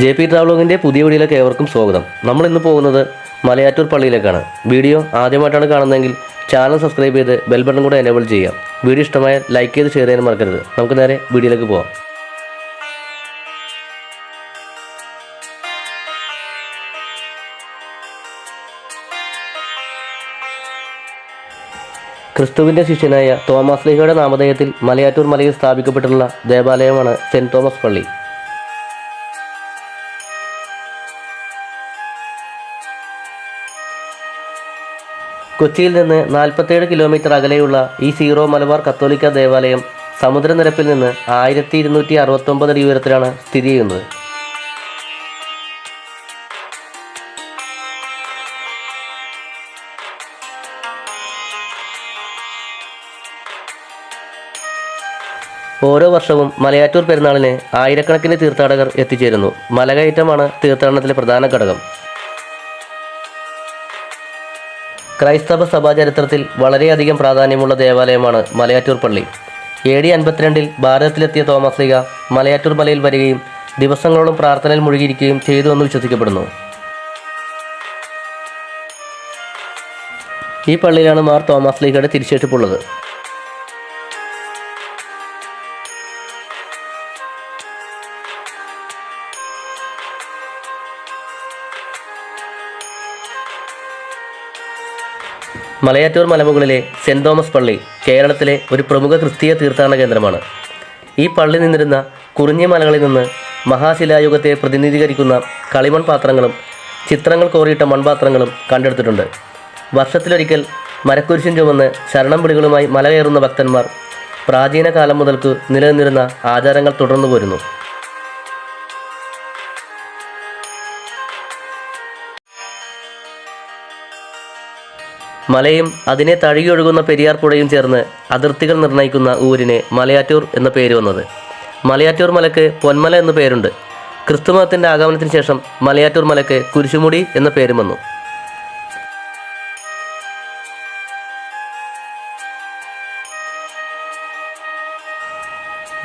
J P ട്രാവലോഗിന്റെ പുതിയ വീഡിയോയിലേക്ക് ഏവർക്കും സ്വാഗതം. നമ്മൾ ഇന്ന് പോകുന്നത് മലയാറ്റൂർ പള്ളിയിലേക്കാണ്. വീഡിയോ ആദ്യമായിട്ടാണ് കാണുന്നതെങ്കിൽ ചാനൽ സബ്സ്ക്രൈബ് ചെയ്ത് ബെൽ ബട്ടൺ കൂടെ എനേബിൾ ചെയ്യാം വീഡിയോ ഇഷ്ടമായാൽ ലൈക്ക് ചെയ്ത് ഷെയർ ചെയ്യാൻ മറക്കരുത്. നമുക്ക് നേരെ വീഡിയോയിലേക്ക് പോകാം ക്രിസ്തുവിന്റെ ശിഷ്യനായ തോമസ് ലീഹയുടെ നാമധേയത്തിൽ മലയാറ്റൂർ മലയിൽ സ്ഥാപിക്കപ്പെട്ടിട്ടുള്ള ദേവാലയമാണ് സെന്റ് തോമസ് പള്ളി. കൊച്ചിയിൽ നിന്ന് നാൽപ്പത്തേഴ് കിലോമീറ്റർ അകലെയുള്ള ഈ സീറോ മലബാർ കത്തോലിക്ക ദേവാലയം സമുദ്രനിരപ്പിൽ നിന്ന് ആയിരത്തി ഇരുന്നൂറ്റി അറുപത്തൊമ്പത് അടി ഉയരത്തിലാണ് സ്ഥിതി ചെയ്യുന്നത്. ഓരോ വർഷവും മലയാറ്റൂർ പെരുന്നാളിന് ആയിരക്കണക്കിന് തീർത്ഥാടകർ എത്തിച്ചേരുന്നു. മലകയറ്റമാണ് തീർത്ഥാടനത്തിലെ പ്രധാന ഘടകം. ക്രൈസ്തവ സഭാ സഭാചരിത്രത്തിൽ വളരെയധികം പ്രാധാന്യമുള്ള ദേവാലയമാണ് മലയാറ്റൂർ പള്ളി. എ ഡി അൻപത്തിരണ്ടിൽ ഭാരതത്തിലെത്തിയ തോമസ് ലീഗ മലയാറ്റൂർ മലയിൽ വരികയും ദിവസങ്ങളോളം പ്രാർത്ഥനയിൽ മുഴുകിയിരിക്കുകയും ചെയ്തു എന്ന് വിശ്വസിക്കപ്പെടുന്നു. ഈ പള്ളിയിലാണ് മാർ തോമസ് ലീഗയുടെ തിരിച്ചേഷിപ്പുള്ളത് മലയാറ്റൂർ മലമുകളിലെ സെന്റ് തോമസ് പള്ളി കേരളത്തിലെ ഒരു പ്രമുഖ ക്രിസ്തീയ തീർത്ഥാടന കേന്ദ്രമാണ്. ഈ പള്ളി നിന്നിരുന്ന കുറിഞ്ഞി മലകളിൽ നിന്ന് മഹാശിലായുഗത്തെ പ്രതിനിധീകരിക്കുന്ന കളിമൺ പാത്രങ്ങളും ചിത്രങ്ങൾ കോറിയിട്ട മൺപാത്രങ്ങളും കണ്ടെടുത്തിട്ടുണ്ട്. വർഷത്തിലൊരിക്കൽ മരക്കുരിശിൻ ചുമന്ന് ശരണം പിടികളുമായി മല കയറുന്ന ഭക്തന്മാർ പ്രാചീന കാലം മുതൽക്ക് നിലനിന്നിരുന്ന ആചാരങ്ങൾ തുടർന്നു പോരുന്നു മലയും അതിനെ തഴുകിയൊഴുകുന്ന പെരിയാർ പുഴയും ചേർന്ന് അതിർത്തികൾ നിർണയിക്കുന്ന ഊരിന് മലയാറ്റൂർ എന്ന പേര് വന്നത്. മലയാറ്റൂർ മലക്ക് പൊന്മല എന്ന പേരുണ്ട്. ക്രിസ്തുമതത്തിന്റെ ആഗമനത്തിന് ശേഷം മലയാറ്റൂർ മലക്ക് കുരിശുമുടി എന്ന പേരും വന്നു.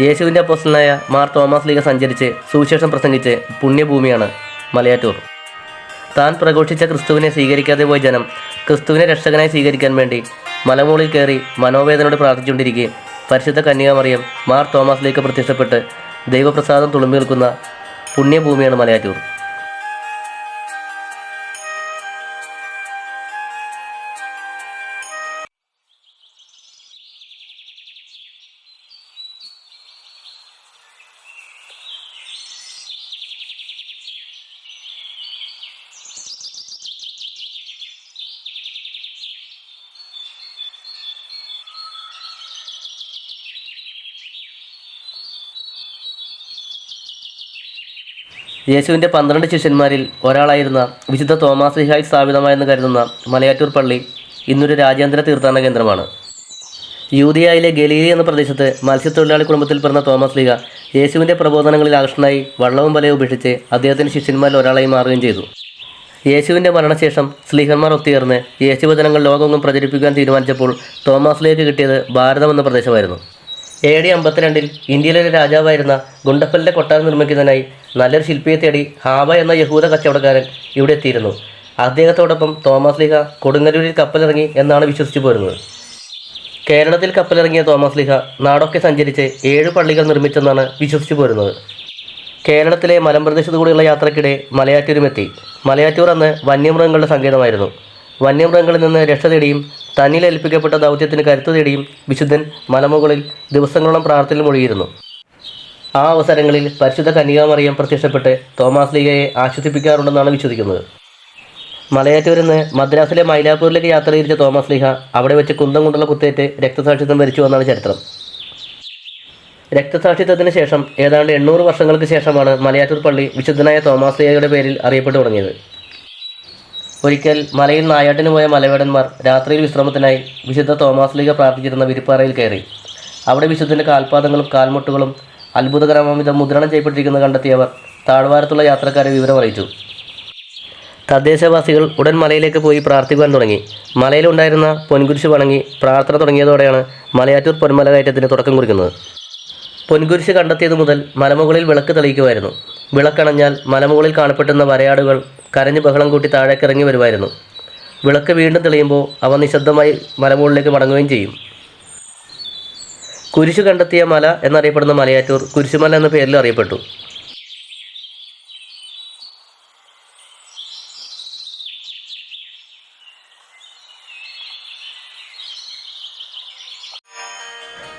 യേശുവിന്റെ അപ്പോസ്റ്റലായ മാർ തോമസ് ലീഗ സഞ്ചരിച്ച് സുവിശേഷം പ്രസംഗിച്ച് പുണ്യഭൂമിയാണ് മലയാറ്റൂർ. താൻ പ്രഘോഷിച്ച ക്രിസ്തുവിനെ സ്വീകരിക്കാതെ പോയ ജനം ക്രിസ്തുവിനെ രക്ഷകനായി സ്വീകരിക്കാൻ വേണ്ടി മലമുകളിൽ കയറി മനോവേദനയോട് പ്രാർത്ഥിച്ചുകൊണ്ടിരിക്കെ പരിശുദ്ധ കന്യാമറിയം മാർ തോമസിലേക്ക് പ്രത്യക്ഷപ്പെട്ട് ദൈവപ്രസാദം തുളുമ്പി നിൽക്കുന്ന പുണ്യഭൂമിയാണ് മലയാറ്റൂർ. യേശുവിന്റെ പന്ത്രണ്ട് ശിഷ്യന്മാരിൽ ഒരാളായിരുന്ന വിശുദ്ധ തോമാസ് ലിഹായി സ്ഥാപിതമായെന്ന് കരുതുന്ന മലയാറ്റൂർ പള്ളി ഇന്നൊരു രാജ്യാന്തര തീർത്ഥാടന കേന്ദ്രമാണ്. യൂതിയായിലെ ഗലീലി എന്ന പ്രദേശത്ത് മത്സ്യത്തൊഴിലാളി കുടുംബത്തിൽ പിറന്ന തോമസ് ലീഗ യേശുവിന്റെ പ്രബോധനങ്ങളിൽ ആകർഷണമായി വള്ളവും വലയും ഉപേക്ഷിച്ച് അദ്ദേഹത്തിന്റെ ശിഷ്യന്മാരിൽ ഒരാളായി മാറുകയും ചെയ്തു. യേശുവിന്റെ മരണശേഷം സ്ലീഹന്മാർ ഒത്തുചേർന്ന് യേശുവചനങ്ങൾ ലോകമെങ്ങും പ്രചരിപ്പിക്കാൻ തീരുമാനിച്ചപ്പോൾ തോമസ് ലീഗ് കിട്ടിയത് ഭാരതം എന്ന പ്രദേശമായിരുന്നു. എ ഡി അമ്പത്തിരണ്ടിൽ ഇന്ത്യയിലെ രാജാവായിരുന്ന ഗുണ്ടപ്പലിന്റെ കൊട്ടാരം നിർമ്മിക്കുന്നതിനായി നല്ലൊരു ശില്പിയെ തേടി ഹാബ എന്ന യഹൂദ കച്ചവടക്കാരൻ ഇവിടെ എത്തിയിരുന്നു. അദ്ദേഹത്തോടൊപ്പം തോമസ് ലീഹ കൊടുങ്ങല്ലൂരിൽ കപ്പലിറങ്ങി എന്നാണ് വിശ്വസിച്ചു പോരുന്നത്. കേരളത്തിൽ കപ്പലിറങ്ങിയ തോമസ് ലീഹ നാടൊക്കെ സഞ്ചരിച്ച് ഏഴ് പള്ളികൾ നിർമ്മിച്ചെന്നാണ് വിശ്വസിച്ചു പോരുന്നത്. കേരളത്തിലെ മലമ്പ്രദേശത്തു കൂടിയുള്ള യാത്രക്കിടെ മലയാറ്റൂരുമെത്തി. മലയാറ്റൂർ അന്ന് വന്യമൃഗങ്ങളുടെ സങ്കേതമായിരുന്നു. വന്യമൃഗങ്ങളിൽ നിന്ന് രക്ഷ തേടിയും തന്നിൽ ഏൽപ്പിക്കപ്പെട്ട ദൗത്യത്തിന് കരുത്തു തേടിയും വിശുദ്ധൻ മലമുകളിൽ ദിവസങ്ങളോളം പ്രാർത്ഥനയിൽ മുഴുകിയിരുന്നു ആ അവസരങ്ങളിൽ പരിശുദ്ധ കന്യാമറിയം പ്രത്യക്ഷപ്പെട്ട് തോമാസ് ലീഗയെ ആശ്വസിപ്പിക്കാറുണ്ടെന്നാണ് വിശ്വസിക്കുന്നത്. മലയാറ്റൂരിൽ നിന്ന് മദ്രാസിലെ മൈലാപ്പൂരിലേക്ക് യാത്ര തിരിച്ച തോമസ് ലീഹ അവിടെ വെച്ച് കുന്തം കൊണ്ടുള്ള കുത്തേറ്റ് രക്തസാക്ഷിത്വം വരിച്ചു എന്നാണ് ചരിത്രം. രക്തസാക്ഷിത്വത്തിന് ശേഷം ഏതാണ്ട് എണ്ണൂറ് വർഷങ്ങൾക്ക് ശേഷമാണ് മലയാറ്റൂർ പള്ളി വിശുദ്ധനായ തോമസ് ലീഹയുടെ പേരിൽ അറിയപ്പെട്ടു തുടങ്ങിയത്. ഒരിക്കൽ മലയിൽ നായാട്ടിന് പോയ മലവേടന്മാർ രാത്രിയിൽ വിശ്രമത്തിനായി വിശുദ്ധ തോമസ് ലീഗ പ്രാർത്ഥിച്ചിരുന്ന വിരിപ്പാറയിൽ കയറി. അവിടെ വിശുദ്ധന്റെ കാൽപാദങ്ങളും കാൽമുട്ടുകളും അത്ഭുതകരമാവിധം മുദ്രണം ചെയ്യപ്പെട്ടിരിക്കുന്നത് കണ്ടെത്തിയവർ താഴ്വാരത്തുള്ള യാത്രക്കാരെ വിവരം അറിയിച്ചു. തദ്ദേശവാസികൾ ഉടൻ മലയിലേക്ക് പോയി പ്രാർത്ഥിക്കുവാൻ തുടങ്ങി. മലയിലുണ്ടായിരുന്ന പൊൻകുരിശ് വണങ്ങി പ്രാർത്ഥന തുടങ്ങിയതോടെയാണ് മലയാറ്റൂർ പൊന്മല കയറ്റത്തിന് തുടക്കം കുറിക്കുന്നത്. പൊൻകുരിശ് കണ്ടെത്തിയത് മുതൽ മലമുകളിൽ വിളക്ക് തെളിയിക്കുമായിരുന്നു. വിളക്കണഞ്ഞാൽ മലമുകളിൽ കാണപ്പെട്ടുന്ന വരയാടുകൾ കരഞ്ഞു ബഹളം കൂട്ടി താഴേക്കിറങ്ങി വരുമായിരുന്നു. വിളക്ക് വീണ്ടും തെളിയുമ്പോൾ അവ നിശബ്ദമായി മലമുകളിലേക്ക് മടങ്ങുകയും ചെയ്യും. കുരിശു കണ്ടെത്തിയ മല എന്നറിയപ്പെടുന്ന മലയാറ്റൂർ കുരിശുമല എന്ന പേരിൽ അറിയപ്പെട്ടു.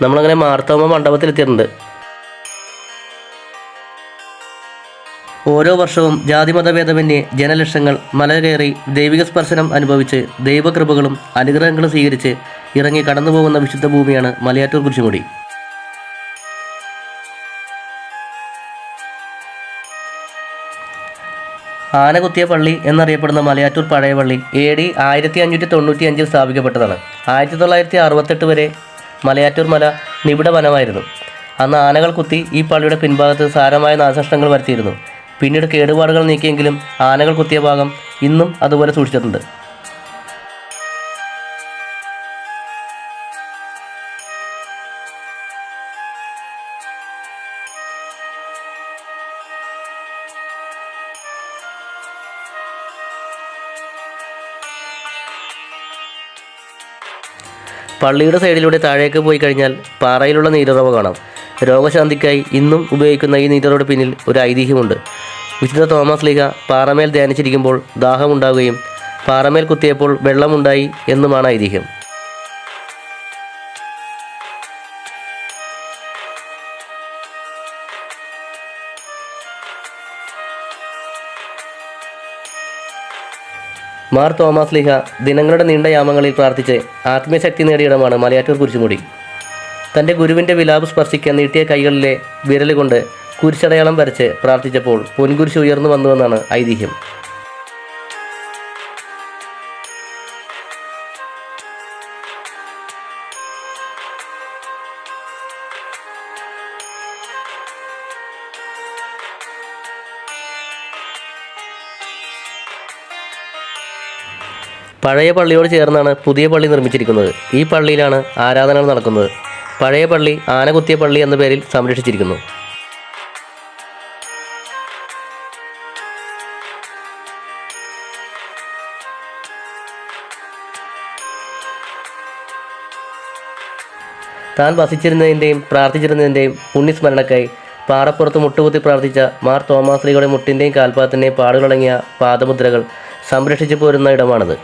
നമ്മളങ്ങനെ മാർത്തോമ മണ്ഡപത്തിലെത്തിയിട്ടുണ്ട്. ഓരോ വർഷവും ജാതിമതഭേദമന്യേ ജനലക്ഷങ്ങൾ മല കയറി ദൈവിക സ്പർശനം അനുഭവിച്ച് ദൈവകൃപകളും അനുഗ്രഹങ്ങളും സ്വീകരിച്ച് ഇറങ്ങി കടന്നുപോകുന്ന വിശുദ്ധ ഭൂമിയാണ് മലയാറ്റൂർ കുരിശുമുടി. ആനകുത്തിയ പള്ളി എന്നറിയപ്പെടുന്ന മലയാറ്റൂർ പഴയ പള്ളി എ ഡി ആയിരത്തി അഞ്ഞൂറ്റി തൊണ്ണൂറ്റി അഞ്ചിൽ സ്ഥാപിക്കപ്പെട്ടതാണ്. ആയിരത്തി തൊള്ളായിരത്തി അറുപത്തെട്ട് വരെ മലയാറ്റൂർ മല നിബിഡ വനമായിരുന്നു. അന്ന് ആനകൾ കുത്തി ഈ പള്ളിയുടെ പിൻഭാഗത്ത് സാരമായ നാശനഷ്ടങ്ങൾ വരുത്തിയിരുന്നു. പിന്നീട് കേടുപാടുകൾ നീക്കിയെങ്കിലും ആനകൾ കുത്തിയ ഭാഗം ഇന്നും അതുപോലെ സൂക്ഷിച്ചിട്ടുണ്ട്. പള്ളിയുടെ സൈഡിലൂടെ താഴേക്ക് പോയി കഴിഞ്ഞാൽ പാറയിലുള്ള നീരുറവ കാണാം. രോഗശാന്തിക്കായി ഇന്നും ഉപയോഗിക്കുന്ന ഈ നീരുറവയുടെ പിന്നിൽ ഒരു ഐതിഹ്യമുണ്ട്. വിശുദ്ധ തോമസ് ലീഗ പാറമേൽ ധ്യാനിച്ചിരിക്കുമ്പോൾ ദാഹമുണ്ടാവുകയും പാറമേൽ കുത്തിയപ്പോൾ വെള്ളമുണ്ടായി എന്നുമാണ് ഐതിഹ്യം. മാർ തോമസ് ലിഹ ദിനങ്ങളുടെ നീണ്ട യാമങ്ങളിൽ പ്രാർത്ഥിച്ച് ആത്മീയശക്തി നേടിയിടമാണ് മലയാറ്റൂർ കുരിശുമുടി. തന്റെ ഗുരുവിന്റെ വിലാപ് സ്പർശിക്കാൻ നീട്ടിയ കൈകളിലെ വിരലുകൊണ്ട് കുരിശടയാളം വരച്ച് പ്രാർത്ഥിച്ചപ്പോൾ പൊൻകുരിശ് ഉയർന്നു വന്നുവെന്നാണ് ഐതിഹ്യം. പഴയ പള്ളിയോട് ചേർന്നാണ് പുതിയ പള്ളി നിർമ്മിച്ചിരിക്കുന്നത്. ഈ പള്ളിയിലാണ് ആരാധനകൾ നടക്കുന്നത്. പഴയ പള്ളി ആനകുത്തിയ പള്ളി എന്ന പേരിൽ സംരക്ഷിച്ചിരിക്കുന്നു. താൻ വസിച്ചിരുന്നതിന്റെയും പ്രാർത്ഥിച്ചിരുന്നതിന്റെയും പുണ്യസ്മരണക്കായി പാറപ്പുറത്ത് മുട്ടുകുത്തി പ്രാർത്ഥിച്ച മാർ തോമാശ്രീകളുടെ മുട്ടിന്റെയും കാൽപാത്തിന്റെയും പാടുകളടങ്ങിയ പാദമുദ്രകൾ സംരക്ഷിച്ചു പോരുന്ന ഇടമാണിത്.